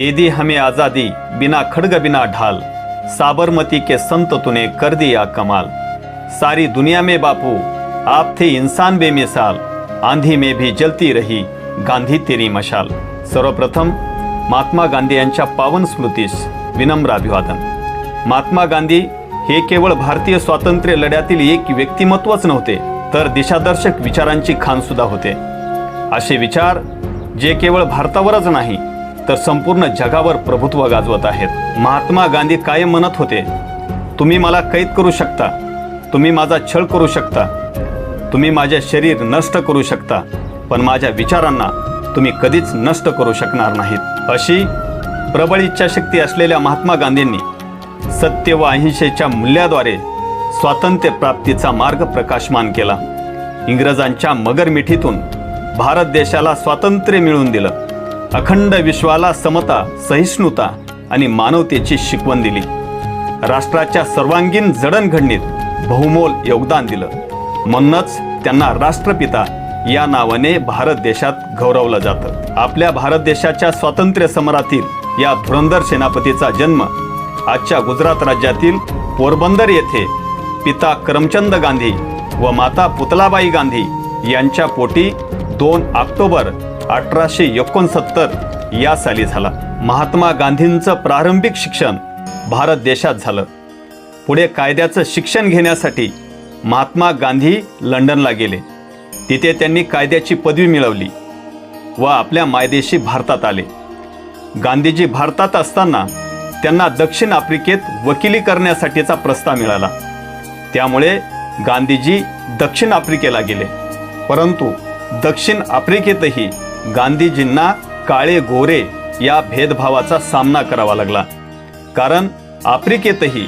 एदी हमें आजादी बिना खड़ग बिना ढाल साबरमती के संत तूने कर दिया कमाल। सारी दुनिया में बापू आप थे इंसान बेमिसाल आंधी में भी जलती रही गांधी तेरी मशाल। सर्वप्रथम महात्मा गांधी यांच्या पावन स्मृतीस विनम्र अभिवादन। महात्मा गांधी हे केवळ भारतीय स्वातंत्र्य लढ्यातील एक व्यक्तिमत्वच नव्हते तर दिशादर्शक विचारांची खानसुद्धा होते। असे विचार जे केवळ भारतावरच नाही तर संपूर्ण जगावर प्रभुत्व गाजवत आहेत. महात्मा गांधी कायम म्हणत होते तुम्ही मला कैद करू शकता तुम्ही माझा छळ करू शकता तुम्ही माझे शरीर नष्ट करू शकता पण माझ्या विचारांना तुम्ही कधीच नष्ट करू शकणार नाहीत. अशी प्रबळ इच्छाशक्ती असलेल्या महात्मा गांधींनी सत्य व अहिंसेच्या मूल्याद्वारे स्वातंत्र्य प्राप्तीचा मार्ग प्रकाशमान केला. इंग्रजांच्या मगरमिठीतून भारत देशाला स्वातंत्र्य मिळवून दिलं. अखंड विश्वाला समता सहिष्णुता आणि मानवतेची शिकवण दिली. राष्ट्राच्या सर्वांगीण जडणघडणीत बहुमोल योगदान दिलं. म्हणूनच त्यांना राष्ट्रपिता या नावाने भारत देशात गौरवलं जातं. आपल्या भारत देशाच्या स्वातंत्र्य समरातील या धुरंधर सेनापतीचा जन्म आजच्या गुजरात राज्यातील पोरबंदर येथे पिता करमचंद गांधी व माता पुतलाबाई गांधी यांच्या पोटी दोन ऑक्टोबर अठराशे एकोणसत्तर या साली झाला. महात्मा गांधींचं प्रारंभिक शिक्षण भारत देशात झालं. पुढे कायद्याचं शिक्षण घेण्यासाठी महात्मा गांधी लंडनला गेले. तिथे त्यांनी कायद्याची पदवी मिळवली व आपल्या मायदेशी भारतात आले. गांधीजी भारतात असताना त्यांना दक्षिण आफ्रिकेत वकिली करण्यासाठीचा प्रस्ताव मिळाला. त्यामुळे गांधीजी दक्षिण आफ्रिकेला गेले. परंतु दक्षिण आफ्रिकेतही गांधीजींना काळे गोरे या भेदभावाचा सामना करावा लागला. कारण आफ्रिकेतही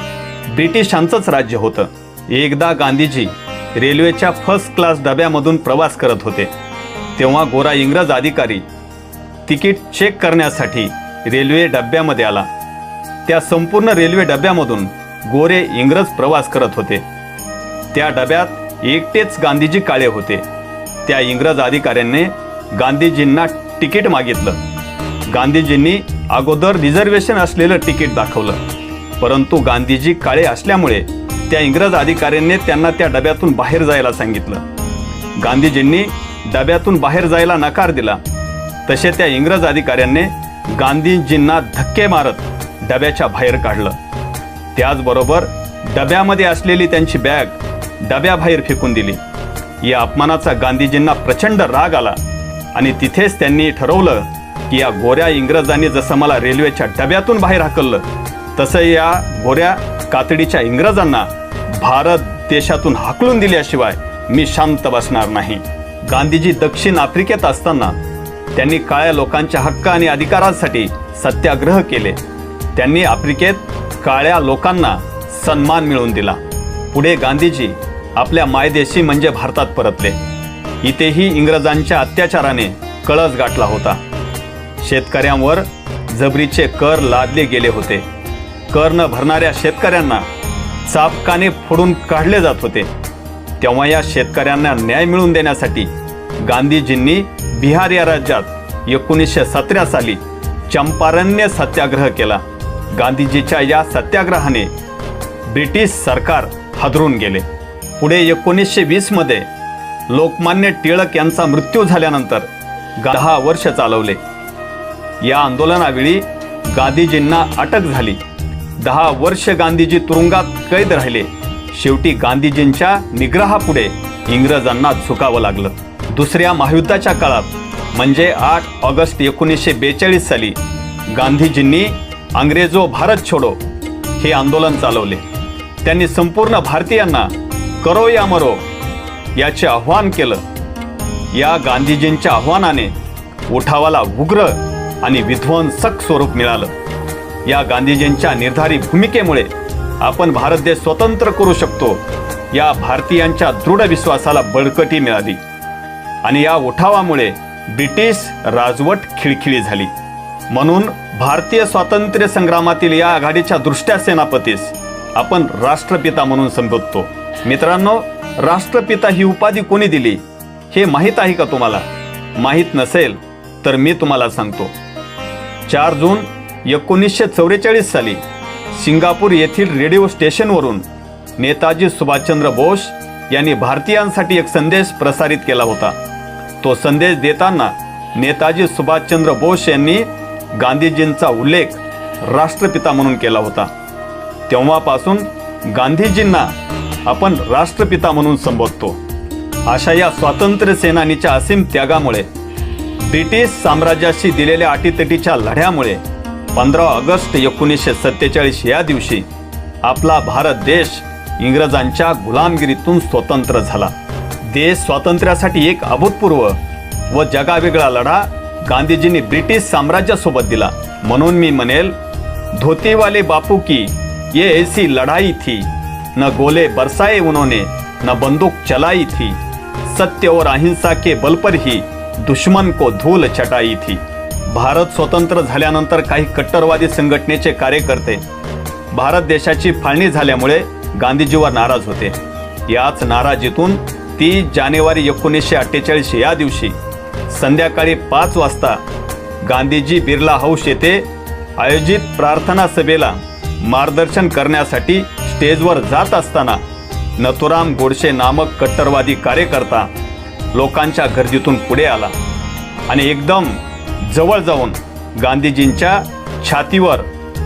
ब्रिटिशांचंच राज्य होतं. एकदा गांधीजी रेल्वेच्या फर्स्ट क्लास डब्यामधून प्रवास करत होते. तेव्हा गोरा इंग्रज अधिकारी तिकीट चेक करण्यासाठी रेल्वे डब्यामध्ये आला. त्या संपूर्ण रेल्वे डब्यामधून गोरे इंग्रज प्रवास करत होते. त्या डब्यात एकटेच गांधीजी काळे होते. त्या इंग्रज अधिकाऱ्यांनी गांधीजींना तिकीट मागितलं. गांधीजींनी अगोदर रिझर्वेशन असलेलं तिकीट दाखवलं. परंतु गांधीजी काळे असल्यामुळे त्या इंग्रज अधिकाऱ्यांनी त्यांना त्या डब्यातून बाहेर जायला सांगितलं. गांधीजींनी डब्यातून बाहेर जायला नकार दिला. तसे त्या इंग्रज अधिकाऱ्यांनी गांधीजींना धक्के मारत डब्याच्या बाहेर काढलं. त्याचबरोबर डब्यामध्ये असलेली त्यांची बॅग डब्याबाहेर फेकून दिली. या अपमानाचा गांधीजींना प्रचंड राग आला. आणि तिथेच त्यांनी ठरवलं की या गोऱ्या इंग्रजांनी जसं मला रेल्वेच्या डब्यातून बाहेर हाकललं तसं या गोऱ्या कातडीच्या इंग्रजांना भारत देशातून हाकलून दिल्याशिवाय मी शांत बसणार नाही. गांधीजी दक्षिण आफ्रिकेत असताना त्यांनी काळ्या लोकांच्या हक्क आणि अधिकारांसाठी सत्याग्रह केले. त्यांनी आफ्रिकेत काळ्या लोकांना सन्मान मिळवून दिला. पुढे गांधीजी आपल्या मायदेशी म्हणजे भारतात परतले. इथेही इंग्रजांच्या अत्याचाराने कळस गाठला होता. शेतकऱ्यांवर जबरीचे कर लादले गेले होते. कर न भरणाऱ्या शेतकऱ्यांना चापकाने फोडून काढले जात होते. तेव्हा या शेतकऱ्यांना न्याय मिळवून देण्यासाठी गांधीजींनी बिहार या राज्यात एकोणीसशे सतरा साली चंपारण्य सत्याग्रह केला. गांधीजीच्या या सत्याग्रहाने ब्रिटिश सरकार हादरून गेले. पुढे एकोणीसशे वीसमध्ये लोकमान्य टिळक यांचा मृत्यू झाल्यानंतर दहा वर्ष चालवले. या आंदोलनावेळी गांधीजींना अटक झाली. दहा वर्ष गांधीजी तुरुंगात कैद राहिले. शेवटी गांधीजींच्या निग्रहापुढे इंग्रजांना झुकावं लागलं. दुसऱ्या महायुद्धाच्या काळात म्हणजे आठ ऑगस्ट एकोणीसशे बेचाळीस साली गांधीजींनी अंग्रेजो भारत छोडो हे आंदोलन चालवले. त्यांनी संपूर्ण भारतीयांना करो या मरो याचे आव्हान केलं. या गांधीजींच्या आव्हानाने उठावाला उग्र आणि विध्वंसक स्वरूप मिळालं. या गांधीजींच्या निर्धारी भूमिकेमुळे आपण भारत देश स्वतंत्र करू शकतो. या भारतीयांच्या दृढ विश्वासाला बळकटी मिळाली. आणि या उठावामुळे ब्रिटिश राजवट खिळखिळी झाली. म्हणून भारतीय स्वातंत्र्य संग्रामातील या आघाडीच्या दृष्ट्या सेनापतीस आपण राष्ट्रपिता म्हणून संबोधतो मित्रांनो राष्ट्रपिता ही उपाधी कोणी दिली हे माहीत आहे का तुम्हाला? माहीत नसेल तर मी तुम्हाला सांगतो. चार जून एकोणीसशे चौवेचाळीस साली सिंगापूर येथील रेडिओ स्टेशनवरून नेताजी सुभाषचंद्र बोस यांनी भारतीयांसाठी एक संदेश प्रसारित केला होता. तो संदेश देताना नेताजी सुभाषचंद्र बोस यांनी गांधीजींचा उल्लेख राष्ट्रपिता म्हणून केला होता. तेव्हापासून गांधीजींना आपण राष्ट्रपिता म्हणून संबोधतो. अशा या स्वातंत्र्य सेनानीच्या असीम त्यागामुळे ब्रिटिश साम्राज्याशी दिलेल्या अटीतटीच्या लढ्यामुळे पंधरा ऑगस्ट एकोणीसशे सत्तेचाळीस या दिवशी आपला भारत देश इंग्रजांच्या गुलामगिरीतून स्वतंत्र झाला. देश स्वातंत्र्यासाठी एक अभूतपूर्व व जगावेगळा लढा गांधीजींनी ब्रिटिश साम्राज्यासोबत दिला. म्हणून मी म्हणेल धोतीवाले बापू की ये ऐसी लढाई थी. न गोले बरसाए उन्होंने न बंदूक चलाई थी। सत्य और अहिंसा के बल पर ही दुश्मन को धूल चटाई थी। भारत स्वतंत्र झाल्यानंतर काही कट्टरवादी संघटनेचे कार्यकर्ते भारत देशाची फाळणी झाल्यामुळे गांधीजीवर नाराज होते. याच नाराजीतून तीस जानेवारी एकोणीसशे अठ्ठेचाळीस या दिवशी संध्याकाळी पाच वाजता गांधीजी बिर्ला हाऊस येथे आयोजित प्रार्थना सभेला मार्गदर्शन करण्यासाठी स्टेजवर जात असताना नथुराम गोडसे नामक कट्टरवादी कार्यकर्ता लोकांच्या गर्दीतून पुढे आला आणि एकदम जवळ जाऊन गांधीजींच्या छातीवर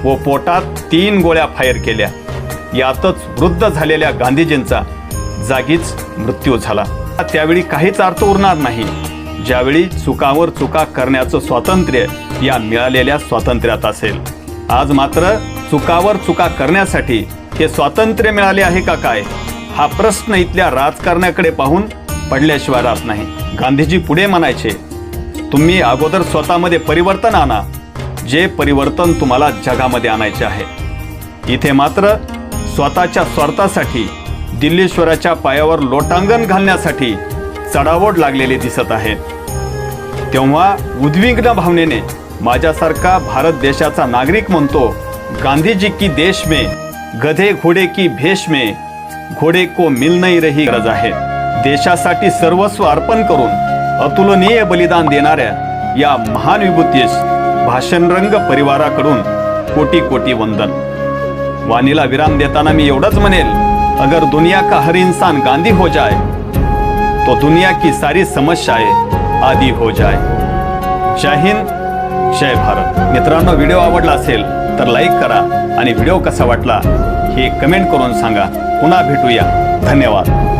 व पोटात तीन गोळ्या फायर केल्या. यातच वृद्ध झालेल्या गांधीजींचा जागीच मृत्यू झाला. त्यावेळी काहीच अर्थ उरणार नाही. ज्यावेळी चुकावर चुका करण्याचं स्वातंत्र्य या मिळालेल्या स्वातंत्र्यात असेल. आज मात्र चुकावर चुका करण्यासाठी हे स्वातंत्र्य मिळाले आहे का काय? हा प्रश्न इथल्या राजकारण्याकडे पाहून पडल्याशिवाय राहत नाही. गांधीजी पुढे म्हणायचे तुम्ही अगोदर स्वतःमध्ये परिवर्तन आणा. जे परिवर्तन तुम्हाला जगामध्ये आणायचे आहे. इथे मात्र स्वतःच्या स्वार्थासाठी दिल्लीश्वराच्या पायावर लोटांगण घालण्यासाठी चढावड लागलेले दिसत आहेत तेव्हा उद्विग्न भावनेने माझ्यासारखा भारत देशाचा नागरिक म्हणतो गांधीजी की देश में गधे घोडे की भेष में घोडे को मिल नाही रही गरज आहे. देशासाठी सर्वस्व अर्पण करून अतुलनीय बलिदान देणाऱ्या या महान विभूतीस भाषणरंग परिवाराकडून कोटी कोटी वंदन. वाणीला विराम देताना मी एवढंच म्हणेल अगर दुनिया का हर इंसान गांधी हो जाए तो दुनिया की सारी समस्याएं आदि हो जाए. जय हिंद जय भारत. मित्रांनो व्हिडिओ आवडला असेल तर लाईक करा आणि व्हिडिओ कसा वाटला हे कमेंट करून सांगा. पुन्हा भेटूया. धन्यवाद.